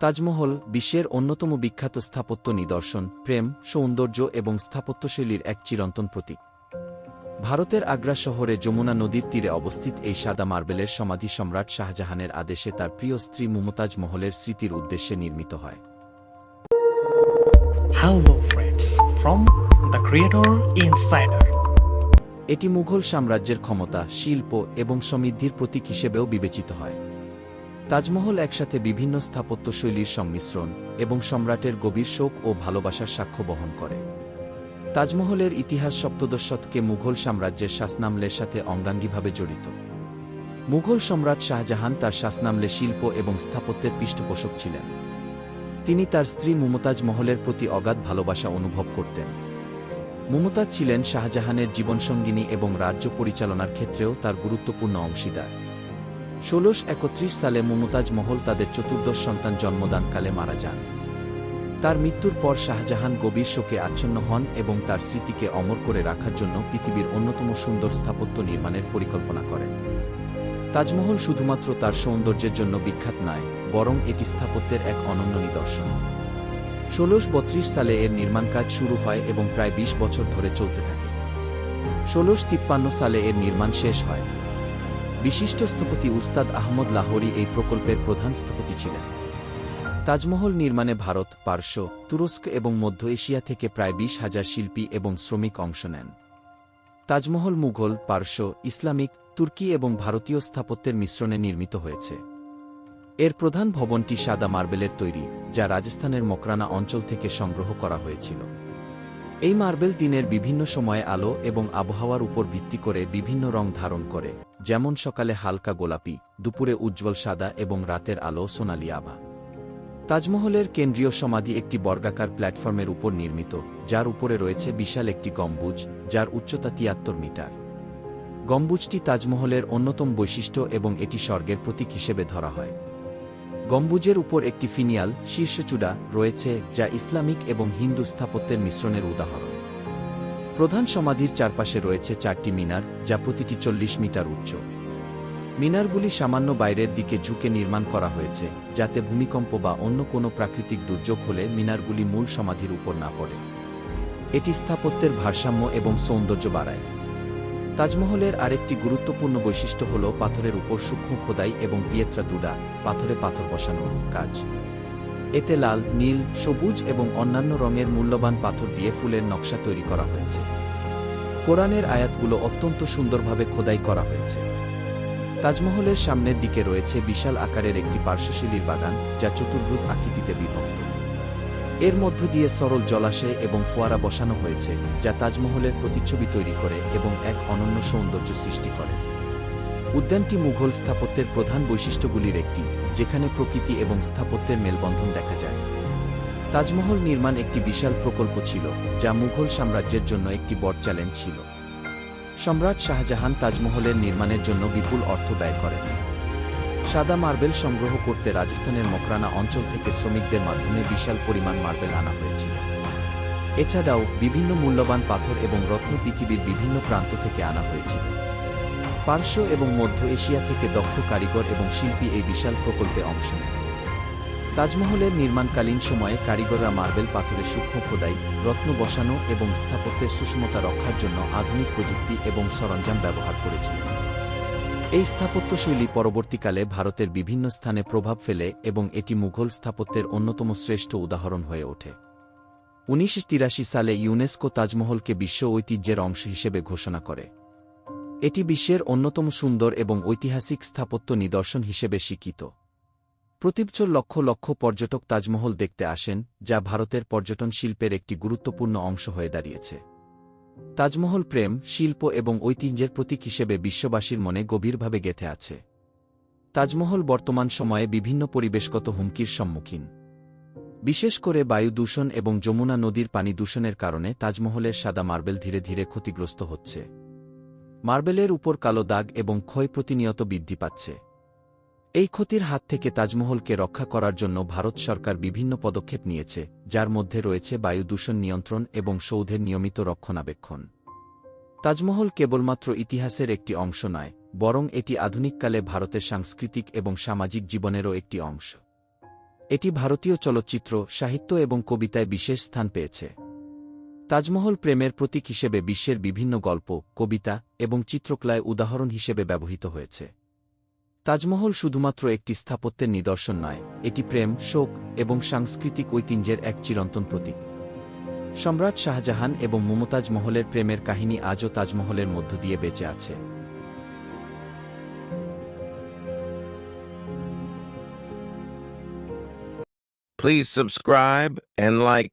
তাজমহল বিশ্বের অন্যতম বিখ্যাত স্থাপত্য নিদর্শন প্রেম সৌন্দর্য এবং স্থাপত্যশৈলীর এক চিরন্তন প্রতীক। ভারতের আগ্রা শহরে যমুনা নদীর তীরে অবস্থিত এই সাদা মার্বেলের সমাধি সম্রাট শাহজাহানের আদেশে তার প্রিয় স্ত্রী মুমতাজ মহলের স্মৃতির উদ্দেশ্যে নির্মিত হয়। এটি মুঘল সাম্রাজ্যের ক্ষমতা শিল্প এবং সমৃদ্ধির প্রতীক হিসেবেও বিবেচিত হয়। তাজমহল একসাথে বিভিন্ন স্থাপত্যশৈলীর সংমিশ্রণ এবং সম্রাটের গভীর শোক ও ভালোবাসার সাক্ষ্য বহন করে। তাজমহলের ইতিহাস সপ্তদশ শতকে মুঘল সাম্রাজ্যের শাসনামলের সাথে অঙ্গাঙ্গিভাবে জড়িত। মুঘল সম্রাট শাহজাহান তার শাসনামলে শিল্প এবং স্থাপত্যের পৃষ্ঠপোষক ছিলেন। তিনি তার স্ত্রী মুমতাজ মহলের প্রতি অগাধ ভালোবাসা অনুভব করতেন। মুমতাজ ছিলেন শাহজাহানের জীবনসঙ্গিনী এবং রাজ্য পরিচালনার ক্ষেত্রেও তার গুরুত্বপূর্ণ অংশীদার। ষোলোশ একত্রিশ সালে মমতাজ মহল তাদের চতুর্দশ সন্তান জন্মদানকালে মারা যান। তার মৃত্যুর পর শাহজাহান গভীর শোকে আচ্ছন্ন হন এবং তার স্মৃতিকে অমর করে রাখার জন্য পৃথিবীর অন্যতম সুন্দর স্থাপত্য নির্মাণের পরিকল্পনা করেন। তাজমহল শুধুমাত্র তার সৌন্দর্যের জন্য বিখ্যাত নয়, বরং এটি স্থাপত্যের এক অনন্য নিদর্শন। ষোলোশ বত্রিশ সালে এর নির্মাণ কাজ শুরু হয় এবং প্রায় ২০ বছর ধরে চলতে থাকে। ষোলোশ তিপ্পান্ন সালে এর নির্মাণ শেষ হয়। বিশিষ্ট স্থপতি উস্তাদ আহমদ লাহোরি এই প্রকল্পের প্রধান স্থপতি ছিলেন। তাজমহল নির্মাণে ভারত, পার্শ্ব, তুরস্ক এবং মধ্য এশিয়া থেকে প্রায় বিশ হাজার শিল্পী এবং শ্রমিক অংশ নেন। তাজমহল মুঘল, পার্শ্ব, ইসলামিক, তুর্কি এবং ভারতীয় স্থাপত্যের মিশ্রণে নির্মিত হয়েছে। এর প্রধান ভবনটি সাদা মার্বেলের তৈরি, যা রাজস্থানের মকরানা অঞ্চল থেকে সংগ্রহ করা হয়েছিল। এই মার্বেল দিনের বিভিন্ন সময়ে আলো এবং আবহাওয়ার উপর ভিত্তি করে বিভিন্ন রং ধারণ করে, যেমন সকালে হালকা গোলাপি, দুপুরে উজ্জ্বল সাদা এবং রাতের আলো সোনালি আভা। তাজমহলের কেন্দ্রীয় সমাধি একটি বর্গাকার প্ল্যাটফর্মের উপর নির্মিত, যার উপরে রয়েছে বিশাল একটি গম্বুজ, যার উচ্চতা তিয়াত্তর মিটার। গম্বুজটি তাজমহলের অন্যতম বৈশিষ্ট্য এবং এটি স্বর্গের প্রতীক হিসেবে ধরা হয়। গম্বুজের উপর একটি ফিনিয়াল শীর্ষচূড়া রয়েছে যা ইসলামিক এবং হিন্দু স্থাপত্যের মিশ্রণের উদাহরণ। প্রধান সমাধির চারপাশে রয়েছে চারটি মিনার, যা প্রতিটি চল্লিশ মিটার উচ্চ। মিনারগুলি সামান্য বাইরের দিকে ঝুঁকে নির্মাণ করা হয়েছে, যাতে ভূমিকম্প বা অন্য কোনো প্রাকৃতিক দুর্যোগ হলে মিনারগুলি মূল সমাধির উপর না পড়ে। এটি স্থাপত্যের ভারসাম্য এবং সৌন্দর্য বাড়ায়। তাজমহলের আরেকটি গুরুত্বপূর্ণ বৈশিষ্ট্য হল পাথরের উপর সূক্ষ্ম খোদাই এবং পিয়েত্রা দুডা, পাথরে পাথর বসানোর কাজ। এতে লাল, নীল, সবুজ এবং অন্যান্য রঙের মূল্যবান পাথর দিয়ে ফুলের নকশা তৈরি করা হয়েছে। কোরআনের আয়াতগুলো অত্যন্ত সুন্দরভাবে খোদাই করা হয়েছে। তাজমহলের সামনের দিকে রয়েছে বিশাল আকারের একটি পার্শ্বশৈলীর বাগান, যা চতুর্ভুজ আকৃতিতে বিভক্ত। এর মধ্য দিয়ে সরল জলাশয় এবং ফোয়ারা বসানো হয়েছে, যা তাজমহলের প্রতিচ্ছবি তৈরি করে এবং এক অনন্য সৌন্দর্য সৃষ্টি করে। উদ্যানটি মুঘল স্থাপত্যের প্রধান বৈশিষ্ট্যগুলির একটি, যেখানে প্রকৃতি এবং স্থাপত্যের মেলবন্ধন দেখা যায়। তাজমহল নির্মাণ একটি বিশাল প্রকল্প ছিল, যা মুঘল সাম্রাজ্যের জন্য একটি বড় চ্যালেঞ্জ ছিল। সম্রাট শাহজাহান তাজমহলের নির্মাণের জন্য বিপুল অর্থ ব্যয় করেন। সাদা মার্বেল সংগ্রহ করতে রাজস্থানের মকরানা অঞ্চল থেকে শ্রমিকদের মাধ্যমে বিশাল পরিমাণ মার্বেল আনা হয়েছিল। এছাড়াও বিভিন্ন মূল্যবান পাথর এবং রত্ন পৃথিবীর বিভিন্ন প্রান্ত থেকে আনা হয়েছিল। পার্শ্ব এবং মধ্য এশিয়া থেকে দক্ষ কারিগর এবং শিল্পী এই বিশাল প্রকল্পে অংশ নেন। তাজমহলের নির্মাণকালীন সময়ে কারিগররা মার্বেল পাথরের সূক্ষ্ম খোদাই, রত্ন বসানো এবং স্থাপত্যের সুষমতা রক্ষার জন্য আধুনিক প্রযুক্তি এবং সরঞ্জাম ব্যবহার করেছিলেন। এই স্থাপত্যশৈলী পরবর্তীকালে ভারতের বিভিন্ন স্থানে প্রভাব ফেলে এবং এটি মুঘল স্থাপত্যের অন্যতম শ্রেষ্ঠ উদাহরণ হয়ে ওঠে। উনিশ তিরাশি সালে ইউনেস্কো তাজমহলকে বিশ্ব ঐতিহ্যের অংশ হিসেবে ঘোষণা করে। এটি বিশ্বের অন্যতম সুন্দর এবং ঐতিহাসিক স্থাপত্য নিদর্শন হিসেবে স্বীকৃত। প্রতিবছর লক্ষ লক্ষ পর্যটক তাজমহল দেখতে আসেন, যা ভারতের পর্যটন শিল্পের একটি গুরুত্বপূর্ণ অংশ হয়ে দাঁড়িয়েছে। তাজমহল প্রেম, শিল্প এবং ঐতিহ্যের প্রতীক হিসেবে বিশ্ববাসীর মনে গভীরভাবে গেঁথে আছে। তাজমহল বর্তমান সময়ে বিভিন্ন পরিবেশগত হুমকির সম্মুখীন। বিশেষ করে বায়ু দূষণ এবং যমুনা নদীর পানি দূষণের কারণে তাজমহলের সাদা মার্বেল ধীরে ধীরে ক্ষতিগ্রস্ত হচ্ছে। মার্বেলের উপর কালো দাগ এবং ক্ষয় প্রতিনিয়ত বৃদ্ধি পাচ্ছে। এই ক্ষতির হাত থেকে তাজমহলকে রক্ষা করার জন্য ভারত সরকার বিভিন্ন পদক্ষেপ নিয়েছে, যার মধ্যে রয়েছে বায়ু দূষণ নিয়ন্ত্রণ এবং সৌধের নিয়মিত রক্ষণাবেক্ষণ। তাজমহল কেবলমাত্র ইতিহাসের একটি অংশ নয়, বরং এটি আধুনিককালে ভারতের সাংস্কৃতিক এবং সামাজিক জীবনেরও একটি অংশ। এটি ভারতীয় চলচ্চিত্র, সাহিত্য এবং কবিতায় বিশেষ স্থান পেয়েছে। তাজমহল প্রেমের প্রতীক হিসেবে বিশ্বের বিভিন্ন গল্প, কবিতা এবং চিত্রকলায় উদাহরণ হিসেবে ব্যবহৃত হয়েছে। তাজমহল শুধুমাত্র একটি স্থাপত্যের নিদর্শন নয়, এটি প্রেম, শোক এবং সাংস্কৃতিক ঐতিহ্যের এক চিরন্তন প্রতীক। সম্রাট শাহজাহান এবং মমতাজ মহলের প্রেমের কাহিনী আজও তাজমহলের মধ্য দিয়ে বেঁচে আছে। Please subscribe and like